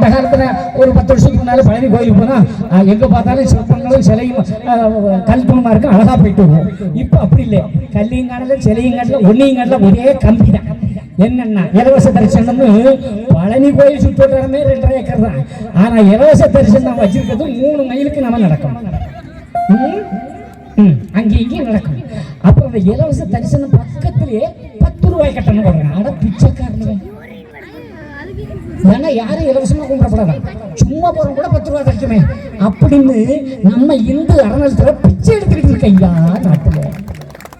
அந்த காலத்தில் ஒரு பத்து வருஷத்துக்கு முன்னால் பழனி கோயிலுக்கு போனால் எங்கே பார்த்தாலும் சிற்பங்களும் சிலையும் கல்பமாக இருக்கும் அழகாக போயிட்டு வருவோம் இப்போ அப்படி இல்லை. கல்லையும் காணல சிலையும் காணல ஒன்னையும் காணல ஒரே கம்பி தான். என்னென்னா இலவச தரிசனம்னு பழனி கோயில் சுற்றுவட்டாரமே ரெண்டரை ஏக்கர் தான். ஆனால் இலவச தரிசனம் வச்சிருக்கிறது மூணு மைலுக்கு நம்ம நடக்கணும். ம், அங்கே இங்கேயும் நடக்கும் அப்புறம் அந்த இலவச தரிசனம் பக்கத்திலேயே பத்து ரூபாய் கட்டணம். போடுறாங்க அட பிச்சைக்காரன் ஏன்னா யாரும் இலவசமா கும்பிடப்படாதான் சும்மா போறோம் கூட பத்து ரூபாய் கிடைக்குமே. அப்படின்னு நம்ம இந்து அறநிலத்தில் பிச்சை எடுத்துக்கிட்டு இருக்க ஐயா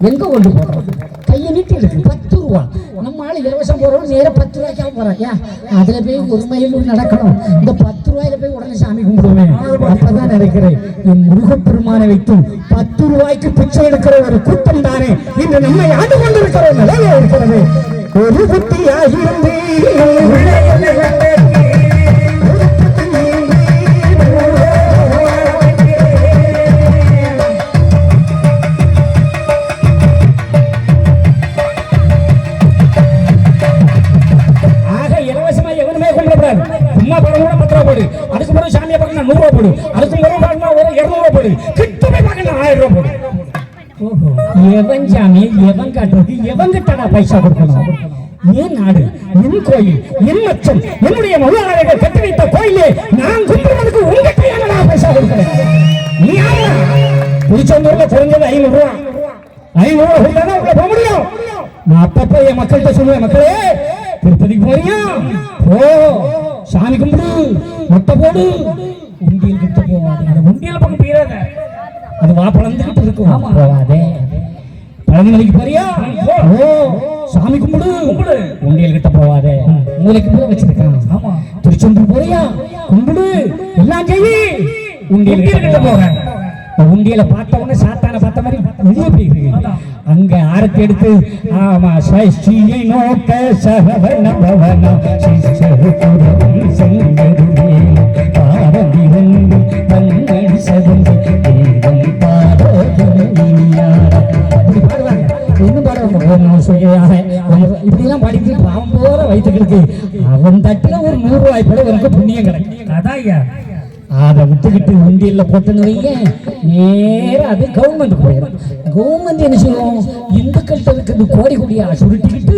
எங்க கொண்டு போடுறது கையை நீட்டி எடுக்கு பத்து ரூபா. நம்ம ஆளு இலவசம் போறோம் நேரா பத்து ரூபாய்க்கா போறோம் ஏன்? அதுல போய் ஒரு மைல் நடக்கணும். இந்த பத்து ரூபாயில போய் உடனே சாமி கும்பிடுவேன். அப்பதான் நினைக்கிறேன் என் முருகப்பெருமானை வைத்தும் பத்து ரூபாய்க்கு பிச்சை எடுக்கிற ஒரு கூட்டம் தானே. இன்று நம்மை ஆண்டு கொண்டிருக்கிற நிலையில இருக்கிறது. ஒரு புத்தியாக சாமியை போடு. அடுத்த பிறகு பார்க்கணும் ஒரு இருநூறு ரூபா போடு. கிட்ட போய் ஆயிரம் ரூபா போடு. ஓஹோ. எவன் சாமி எவன் காட்டுறது எவன் கிட்டடா பைசா கொடுக்கணும்? என் நாடு? என் கோயில் என் லட்சம் என்னுடைய முதலாளிகள் கட்டி வைத்த கோயிலே நான் கும்பிடுறதுக்கு உங்ககிட்ட என்னடா பைசா கொடுக்கிறேன் நீ யாரா திருச்செந்தூர்ல குறைஞ்சது ஐநூறு ரூபா. ஐநூறு ரூபா கொடுத்தா உள்ள போக முடியும். நான் அப்பப்ப என் மக்கள்கிட்ட சொல்லுவேன் மக்களே திருப்பதிக்கு போறியா? போ. சாமி கும்பிடு. மொட்டை போடு. உண்டியல் கிட்ட போவாது அந்த உண்டியல் பக்கம் போயிடாத. அது வா பழந்துகிட்டு இருக்கும் போவாதே பழனிமலைக்கு போறியா? ஓ சாமி கும்பிடு. கும்பிடு. உண்டியல் கிட்ட போவாதே மூளைக்கு மூளை வச்சிருக்கான். ஆமா. திருச்செந்தூர் போறியா? கும்பிடு. எல்லாம் செய்யி. உண்டியல் கிட்ட போக. உண்டியல பார்த்த உடனே சாத்தான பார்த்த மாதிரி வெளியே போயிருக்கு அங்க ஆரத்தி எடுத்து ஆமா சஷ்டியை நோக்க சகவன பவனம். சிஷ்யபுரம் செங்கருவே இப்படிலாம் பாடிட்டு அவன் போற வயிற்றுக்கு அவன் தட்டுல ஒரு நூறு ரூபாய் கூட உனக்கு புண்ணியம் கிடைக்கும். அதான் ஐயா அதை விட்டுக்கிட்டு உண்டியல்ல போட்டுன்னு வைங்க நேரா அது கவர்மெண்ட் போயிடும் கவர்மெண்ட் என்ன செய்யும் இந்துக்கள்கிட்ட இருக்கிறது கோடி கோடியா சுருட்டிக்கிட்டு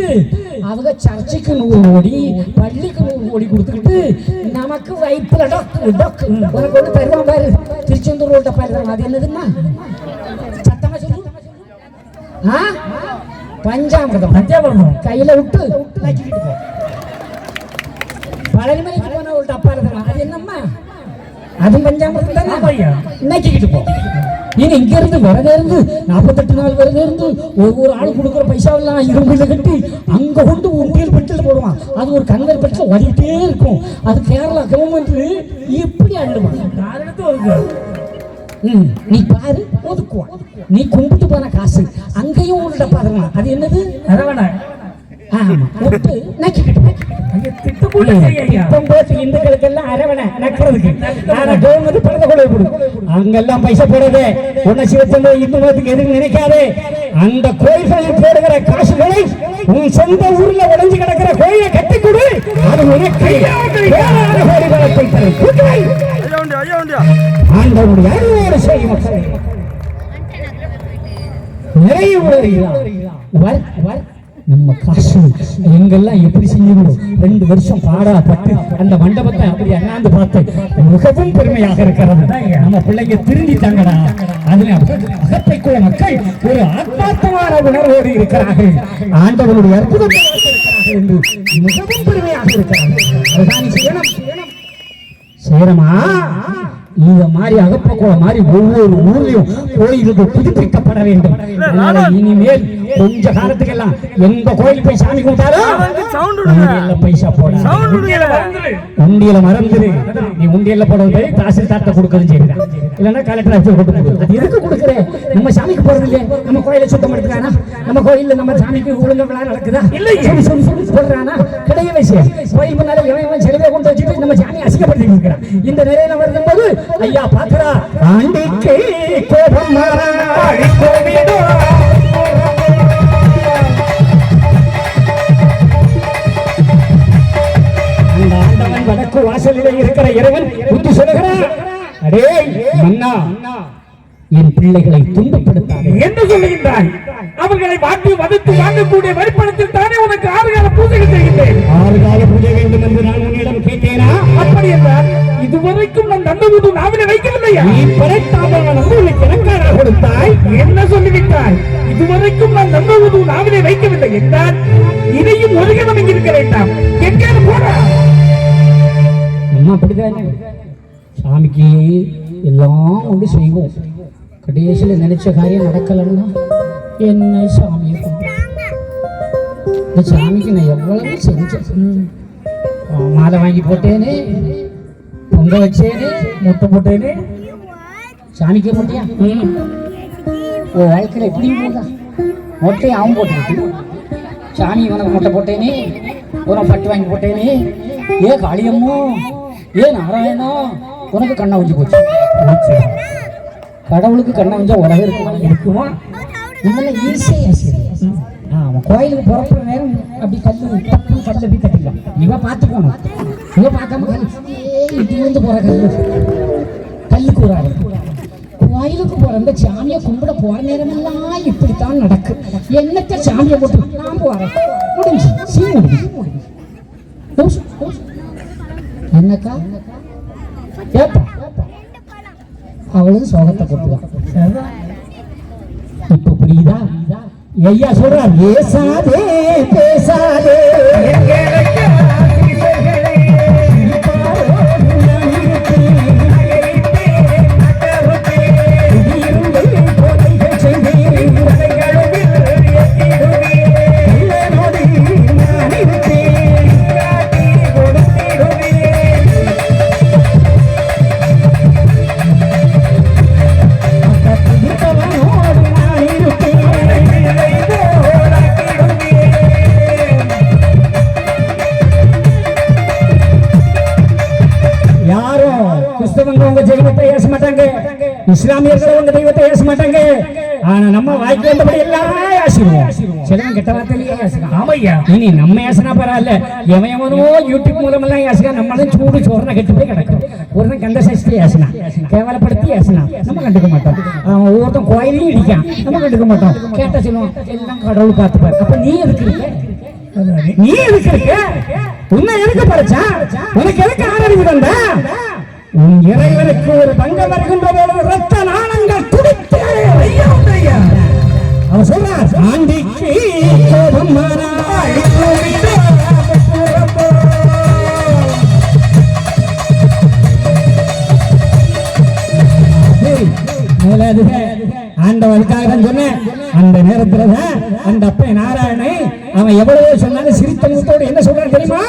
அவங்க சர்ச்சைக்கு நூறு கோடி பள்ளிக்கு நூறு கோடி கொடுத்துக்கிட்டு நமக்கு வயிற்றுல டொக்கு டொக்கு உனக்கு ஒன்று தருவான் பாரு. திருச்செந்தூர் ரோட்ட பாரு அது என்னதுன்னா? சத்தமா சொல்லு. ஆ? பஞ்சாமிரதம். பஞ்சாமிரதம். கையில விட்டு பழனிமலைக்கு போன ஒரு டப்பா இருக்கலாம் அது என்னம்மா? அதுவும் பஞ்சாமிரதம் தானே நக்கிக்கிட்டு போ நீங்க இங்க இருந்து விரதம் இருந்து நாற்பத்தெட்டு நாள் விரதம் இருந்து ஒவ்வொரு ஆள் கொடுக்குற பைசாவெல்லாம் இரும்புல கட்டி அங்க கொண்டு உண்டியல் பெட்டில் போடுவான். அது ஒரு கங்கர் பெட்டில் ஓடிட்டே இருக்கும். அது கேரளா கவர்மெண்ட் வருது? ம், நீ பாரு ஒதுக்குவான். நீ கும்பிட்டு போன காசு அங்கேயும் ஒரு டப்பா தருவான் அது என்னது? அரவணை. போச்சு இந்துக்களுக்கெல்லாம் அரவணை நக்கிறதுக்கு. ஆனா கவர்மெண்ட் பணத்தை போடு அங்கெல்லாம் பைசா போடாதே. உன்னை சிவத்தம்பு இந்து மதத்துக்கு எதுவும் நினைக்காதே. அந்த கோயில்களில் போடுகிற காசுகளை உன் சொந்த ஊர்ல உடைஞ்சு கிடக்கிற கோயிலை கட்டி கொடு அது உனக்கு கோடி பலத்தை. ஆண்டவனுடைய அருளோடு செய்யும் நிறைய வர் நம்ம காசு எங்கெல்லாம் எப்படி செஞ்சுக்கணும் ரெண்டு வருஷம் பாடாப்பட்டு அந்த மண்டபத்தை அப்படி அண்ணாந்து பார்த்து மிகவும் பெருமையாக இருக்கிறது. நம்ம பிள்ளைங்க திரும்பி திருந்திட்டாங்கடா. அதுல அகத்தைக்குள்ள மக்கள் ஒரு ஆத்மார்த்தமான உணர்வோடு இருக்கிறார்கள். ஆண்டவனுடைய அற்புதம் என்று மிகவும் பெருமையாக இருக்கிறார்கள். அதுதான் நீ செய்யணும் செய்யணுமா இந்த மாதிரி அகப்பக்குளம் மாதிரி ஒவ்வொரு ஊர்லயும் கோயிலுக்கு புதுப்பிக்கப்பட வேண்டும். அதனால இனிமேல் கொஞ்ச காலத்துக்கெல்லாம் எந்த கோயில் போய் சாமி கும்பிட்டாலும் பைசா போட. உண்டியல மறந்துரு. நீ உண்டியல்ல போடுறது தாசில்தார்ட்ட கொடுக்கறது செய்யுங்க இல்லைன்னா கலெக்டர் ஆஃபீஸ் கொண்டு போகுது அது எதுக்கு கொடுக்குறேன் நம்ம சாமிக்கு போறது இல்லையே. நம்ம கோயிலை சுத்தம் எடுத்துக்கானா நம்ம கோயில்ல நம்ம சாமிக்கு ஒழுங்க விழா நடக்குதா? இல்லை சொல்லி சொல்லி சொல்லி சொல்றானா கிடையவே செய்ய கோயில் முன்னால எவன் எவன் செலவே கொண்டு வச்சுட்டு நம்ம சாமி அசிங்கப்படுத்தி இருக்கிறான். இந்த நிலையில வரும்போது ஐயா பாக்குறா ஆண்டிக்கு கோபம் கோவிடோ வடக்கு வாசல் வாசலிலே இருக்கிற இறைவன் புத்தி சொல்லுகிறான் அடே மன்னா என் பிள்ளைகளை துன்பப்படுத்தாதே. என்ன சொல்லுகின்றாய்? அவர்களை வாட்டி வதைத்து வாங்கக்கூடிய வரிப்பணத்தில் தானே உனக்கு ஆறுகால பூஜைகள் செய்கின்றேன். ஆறு கால பூஜை வேண்டும் என்று நான் உன்னிடம் கேட்டேனா? அப்படி என்றால் இதுவரைக்கும் நான் தந்தபுது நாவில வைக்கவில்லையா? நீ படைத்தாமல் நம்புவதற்கு இலங்காரா கொடுத்தாய். என்ன சொல்லிவிட்டாய்? இதுவரைக்கும் நான் தந்தபுது நாவிலே வைக்கவில்லை என்றால் இதையும் ஒரு கணம் இங்கு இருக்க வேண்டாம். எங்கே போடா. அப்படிதானே சாமிக்கு எல்லாம் உண்டு செய்வோம். கடைசியில் நினைச்ச காரியம் நடக்கலன்னா என்ன சாமியை கும்பிடு. இந்த சாமிக்கு நான் எவ்வளவு செஞ்சேன். மாலை வாங்கி போட்டேனே. பொங்க வச்சேனே முட்டை போட்டேனே? சாணிக்க முட்டையா ஓ வாழ்க்கையில் எப்படி போதா முட்டையை அவன் போட்டு சாமி உனக்கு முட்டை போட்டேனே? உனக்கு பட்டு வாங்கி போட்டேனே? ஏ காளியம்மோ ஏ நாராயணா உனக்கு கண்ணை வச்சு போச்சு. கடவுளுக்கு கண்ணை உஞ்சா உலகம் இருக்குமா? இருக்குமா? இதெல்லாம் ஈஸியாக சரி ஆமா கோயிலுக்கு புறப்புற நேரம் அப்படி கல் தப்பு கல் அப்படி தட்டிடலாம். இவன் பார்த்து பார்த்துக்கணும் இவன் பார்க்காம கல்லு ஏய், போற கல்லு கல்லு கூறாது கோயிலுக்கு போற இந்த சாமியை கும்பிட போற நேரமெல்லாம் இப்படித்தான் நடக்கு என்னத்த சாமியை போட்டு நான் போறேன் முடிஞ்சு சீ முடிஞ்சு என்னக்கா ஏப்பா அவளும் சோகத்தை போட்டுவான் இப்ப புரியுதா ஐயா சொல்றார் பேசாதே பேசாதே இஸ்லாமியர்கள் உங்க தெய்வத்தை ஏச மாட்டாங்க ஆனா நம்ம வாய்க்கு வந்தபடி எல்லாம் ஆசிருவோம். சில கெட்ட வார்த்தையிலேயே ஏசுறான் ஆமையா? இனி நம்ம ஏசனா பரவாயில்ல. எவன் எவனோ யூடியூப் மூலமெல்லாம் ஏசுகா நம்மளும் சூடு சோறுனா கெட்டு போய் கிடக்கும். ஒருத்தன் கந்த சஷ்டி ஏசுனா கேவலப்படுத்தி ஏசுனா நம்ம கண்டுக்க மாட்டோம். அவன் ஒவ்வொருத்தன் கோயிலையும் இடிக்கான் நம்ம கண்டுக்க மாட்டோம். கேட்ட சொல்லுவோம் எல்லாம் கடவுள் பார்த்துப்பாரு. அப்ப நீ எதுக்கு நீ இருக்கிறீங்க உன்னை எதுக்கு படைச்சா? உனக்கு எதுக்கு ஆதரவு தந்தா இறைவனுக்கு ஒரு பங்கம் வருகின்ற பொழுது ரத்த நாணங்கள் துடித்து அவர் சொல்றார் ஆண்டிக்கு கோபம் ஆண்டவனுக்காக சொன்னேன் அந்த நேரத்துல தான் அந்த அப்பன் நாராயணன் அவன் எவ்வளவோ சொன்னாலும் சிரித்த முத்தோடு என்ன சொல்றான் தெரியுமா?